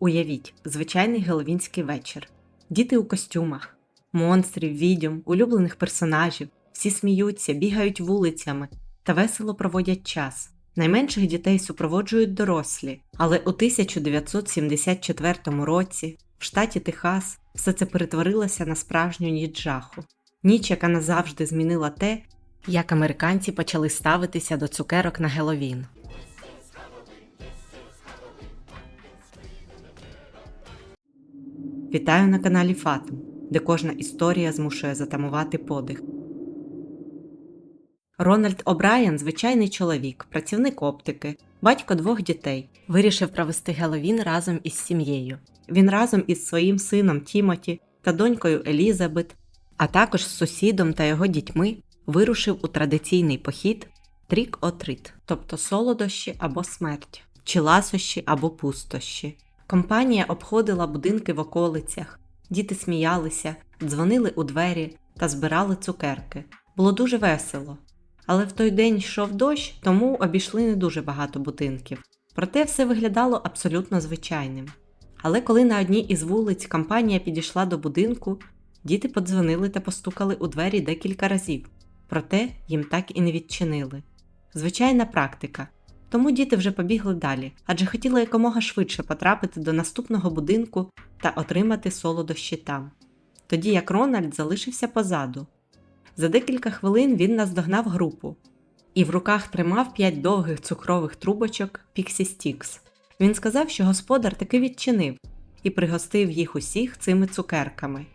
Уявіть, звичайний геловінський вечір. Діти у костюмах, монстрів, відьом, улюблених персонажів, всі сміються, бігають вулицями та весело проводять час. Найменших дітей супроводжують дорослі, але у 1974 році в штаті Техас все це перетворилося на справжню ніч жаху. Ніч, яка назавжди змінила те, як американці почали ставитися до цукерок на Геловін. Вітаю на каналі Фатум, де кожна історія змушує затамувати подих. Рональд О'Брайен – звичайний чоловік, працівник оптики, батько двох дітей, вирішив провести Геловін разом із сім'єю. Він разом із своїм сином Тімоті та донькою Елізабет, а також з сусідом та його дітьми вирушив у традиційний похід трік отрит тобто солодощі або смерть, чи ласощі або пустощі. Компанія обходила будинки в околицях, діти сміялися, дзвонили у двері та збирали цукерки. Було дуже весело. Але в той день йшов дощ, тому обійшли не дуже багато будинків. Проте все виглядало абсолютно звичайним. Але коли на одній із вулиць компанія підійшла до будинку, діти подзвонили та постукали у двері декілька разів, проте їм так і не відчинили. Звичайна практика. Тому діти вже побігли далі, адже хотіли якомога швидше потрапити до наступного будинку та отримати солодощі там. Тоді як Рональд залишився позаду. За декілька хвилин він наздогнав групу і в руках тримав п'ять довгих цукрових трубочок Pixie Sticks. Він сказав, що господар таки відчинив і пригостив їх усіх цими цукерками.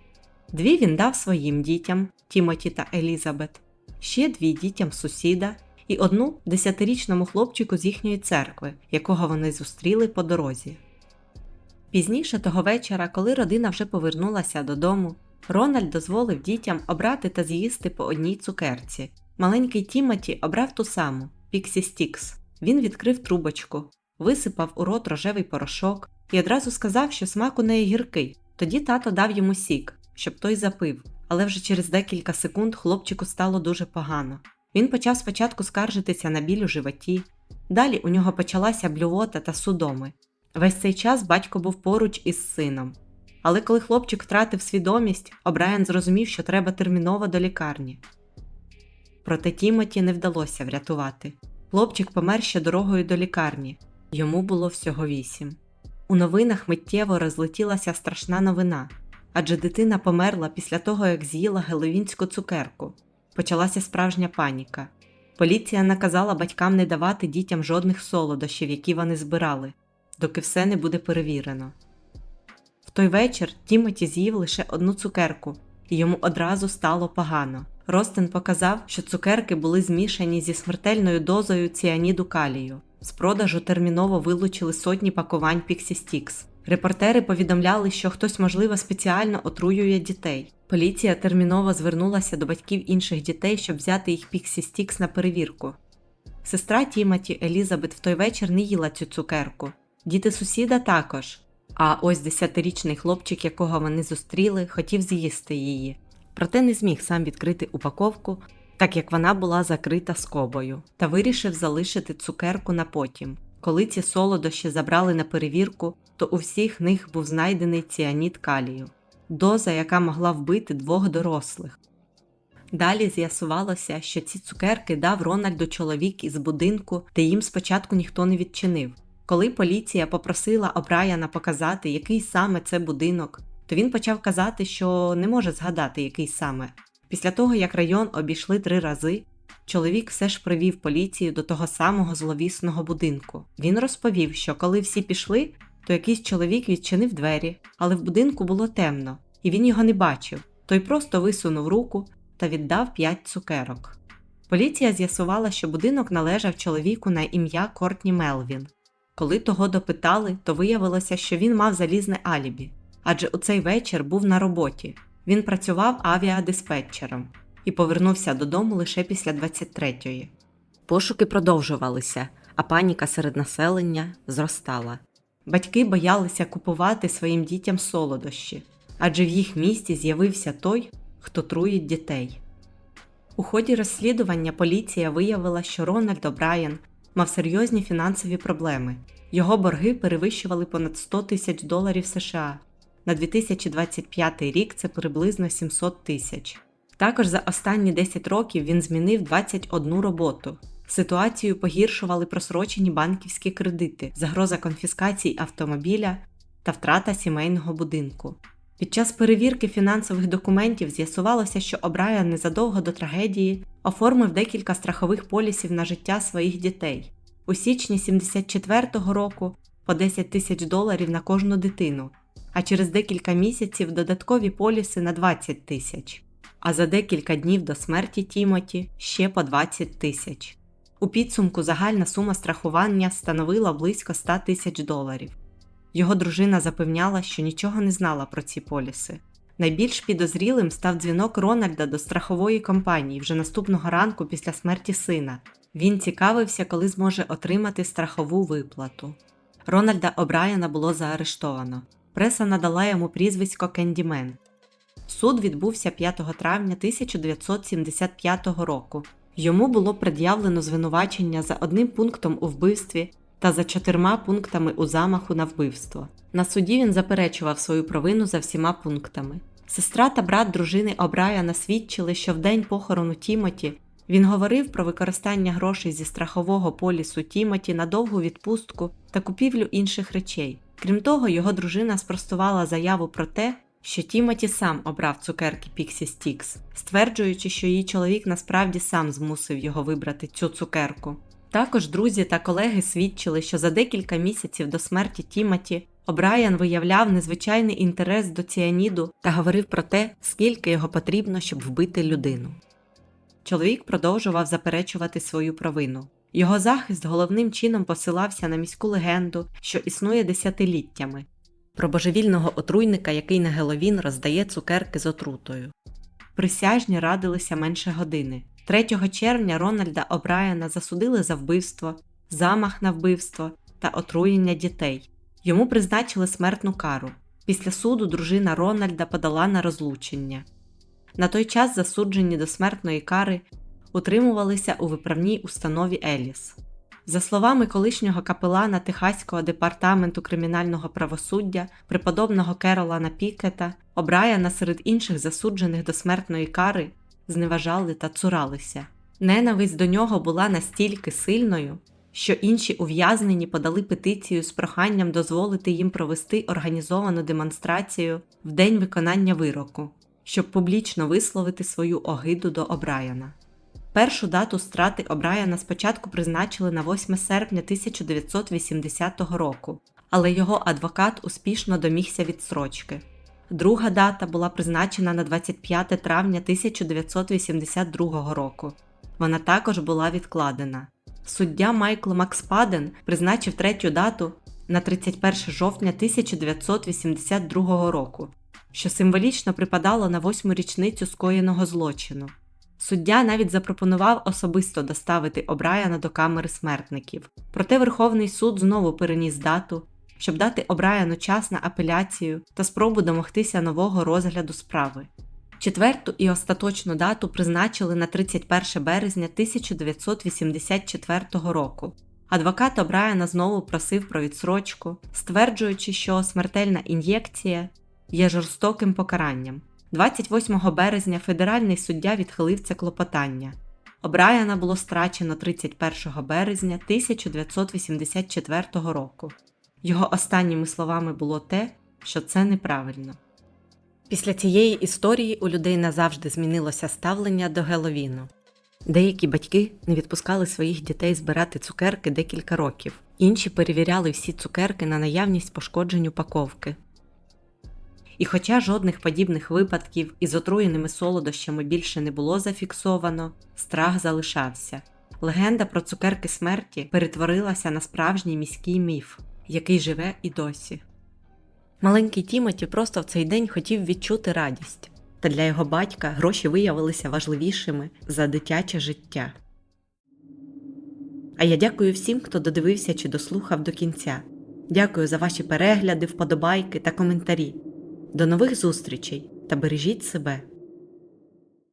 Дві він дав своїм дітям Тімоті та Елізабет, ще дві дітям сусіда і одну десятирічному хлопчику з їхньої церкви, якого вони зустріли по дорозі. Пізніше того вечора, коли родина вже повернулася додому, Рональд дозволив дітям обрати та з'їсти по одній цукерці. Маленький Тімоті обрав ту саму Pixie Sticks. Він відкрив трубочку, висипав у рот рожевий порошок і одразу сказав, що смак у неї гіркий. Тоді тато дав йому сік, щоб той запив, але вже через декілька секунд хлопчику стало дуже погано. Він почав спочатку скаржитися на біль у животі, далі у нього почалася блювота та судоми. Весь цей час батько був поруч із сином. Але коли хлопчик втратив свідомість, Обрайан зрозумів, що треба терміново до лікарні. Проте Тімоті не вдалося врятувати. Хлопчик помер ще дорогою до лікарні. Йому було всього вісім. У новинах миттєво розлетілася страшна новина, адже дитина померла після того, як з'їла геловінську цукерку. Почалася справжня паніка. Поліція наказала батькам не давати дітям жодних солодощів, які вони збирали, доки все не буде перевірено. В той вечір Тімоті з'їв лише одну цукерку, і йому одразу стало погано. Ростен показав, що цукерки були змішані зі смертельною дозою ціаніду калію. З продажу терміново вилучили сотні пакувань Pixie Sticks. Репортери повідомляли, що хтось, можливо, спеціально отруює дітей. Поліція терміново звернулася до батьків інших дітей, щоб взяти їх Pixie Sticks на перевірку. Сестра Тімоті Елізабет в той вечір не їла цю цукерку. Діти сусіда також. А ось десятирічний хлопчик, якого вони зустріли, хотів з'їсти її, проте не зміг сам відкрити упаковку, так як вона була закрита скобою, та вирішив залишити цукерку на потім. Коли ці солодощі забрали на перевірку, то у всіх них був знайдений ціаніт калію, доза, яка могла вбити двох дорослих. Далі з'ясувалося, що ці цукерки дав Рональду чоловік із будинку, де їм спочатку ніхто не відчинив. Коли поліція попросила Обраяна показати, який саме це будинок, то він почав казати, що не може згадати, який саме. Після того, як район обійшли три рази, чоловік все ж привів поліцію до того самого зловісного будинку. Він розповів, що коли всі пішли, то якийсь чоловік відчинив двері, але в будинку було темно, і він його не бачив. Той просто висунув руку та віддав п'ять цукерок. Поліція з'ясувала, що будинок належав чоловіку на ім'я Кортні Мелвін. Коли того допитали, то виявилося, що він мав залізне алібі, адже у цей вечір був на роботі. Він працював авіадиспетчером і повернувся додому лише після 23-ї. Пошуки продовжувалися, а паніка серед населення зростала. Батьки боялися купувати своїм дітям солодощі, адже в їх місті з'явився той, хто труїть дітей. У ході розслідування поліція виявила, що Рональд О'Брайен мав серйозні фінансові проблеми, Його борги перевищували понад 100 тисяч доларів США. На 2025 рік це приблизно 700 тисяч. Також за останні 10 років він змінив 21 роботу. Ситуацію погіршували просрочені банківські кредити, загроза конфіскації автомобіля та втрата сімейного будинку. Під час перевірки фінансових документів з'ясувалося, що Обрайан незадовго до трагедії оформив декілька страхових полісів на життя своїх дітей. У січні 74-го року по 10 тисяч доларів на кожну дитину, а через декілька місяців додаткові поліси на 20 тисяч. А за декілька днів до смерті Тімоті ще по 20 тисяч. У підсумку загальна сума страхування становила близько 100 тисяч доларів. Його дружина запевняла, що нічого не знала про ці поліси. Найбільш підозрілим став дзвінок Рональда до страхової компанії вже наступного ранку після смерті сина. Він цікавився, коли зможе отримати страхову виплату. Рональда Обрайана було заарештовано. Преса надала йому прізвисько Кендімен. Суд відбувся 5 травня 1975 року. Йому було пред'явлено звинувачення за одним пунктом у вбивстві та за чотирма пунктами у замаху на вбивство. На суді він заперечував свою провину за всіма пунктами. Сестра та брат дружини Обрайана свідчили, що в день похорону Тімоті він говорив про використання грошей зі страхового полісу Тімоті на довгу відпустку та купівлю інших речей. Крім того, його дружина спростувала заяву про те, що Тімоті сам обрав цукерки Pixie Sticks, стверджуючи, що її чоловік насправді сам змусив його вибрати цю цукерку. Також друзі та колеги свідчили, що за декілька місяців до смерті Тімоті Обрайан виявляв незвичайний інтерес до ціаніду та говорив про те, скільки його потрібно, щоб вбити людину. Чоловік продовжував заперечувати свою провину. Його захист головним чином посилався на міську легенду, що існує десятиліттями, про божевільного отруйника, який на Геловін роздає цукерки з отрутою. Присяжні радилися менше години. 3 червня Рональда Обрайана засудили за вбивство, замах на вбивство та отруєння дітей. Йому призначили смертну кару. Після суду дружина Рональда подала на розлучення. На той час засуджені до смертної кари утримувалися у виправній установі Еліс. За словами колишнього капелана Техаського департаменту кримінального правосуддя, преподобного Керолана Пікета, Обраяна серед інших засуджених до смертної кари зневажали та цуралися. Ненависть до нього була настільки сильною, що інші ув'язнені подали петицію з проханням дозволити їм провести організовану демонстрацію в день виконання вироку, щоб публічно висловити свою огиду до Обраяна. Першу дату страти Обраяна спочатку призначили на 8 серпня 1980 року, але його адвокат успішно домігся відстрочки. Друга дата була призначена на 25 травня 1982 року. Вона також була відкладена. Суддя Майкл Макспаден призначив третю дату на 31 жовтня 1982 року, що символічно припадало на восьму річницю скоєного злочину. Суддя навіть запропонував особисто доставити Обраяна до камери смертників. Проте Верховний суд знову переніс дату, щоб дати Обраяну час на апеляцію та спробу домогтися нового розгляду справи. Четверту і остаточну дату призначили на 31 березня 1984 року. Адвокат Обраяна знову просив про відсрочку, стверджуючи, що смертельна ін'єкція є жорстоким покаранням. 28 березня федеральний суддя відхилив це клопотання. Обраяна було страчено 31 березня 1984 року. Його останніми словами було те, що це неправильно. Після цієї історії у людей назавжди змінилося ставлення до Геловіну. Деякі батьки не відпускали своїх дітей збирати цукерки декілька років, інші перевіряли всі цукерки на наявність пошкоджень упаковки. І хоча жодних подібних випадків із отруєними солодощами більше не було зафіксовано, страх залишався. Легенда про цукерки смерті перетворилася на справжній міський міф, який живе і досі. Маленький Тімоті просто в цей день хотів відчути радість, та для його батька гроші виявилися важливішими за дитяче життя. А я дякую всім, хто додивився чи дослухав до кінця. Дякую за ваші перегляди, вподобайки та коментарі. До нових зустрічей та бережіть себе!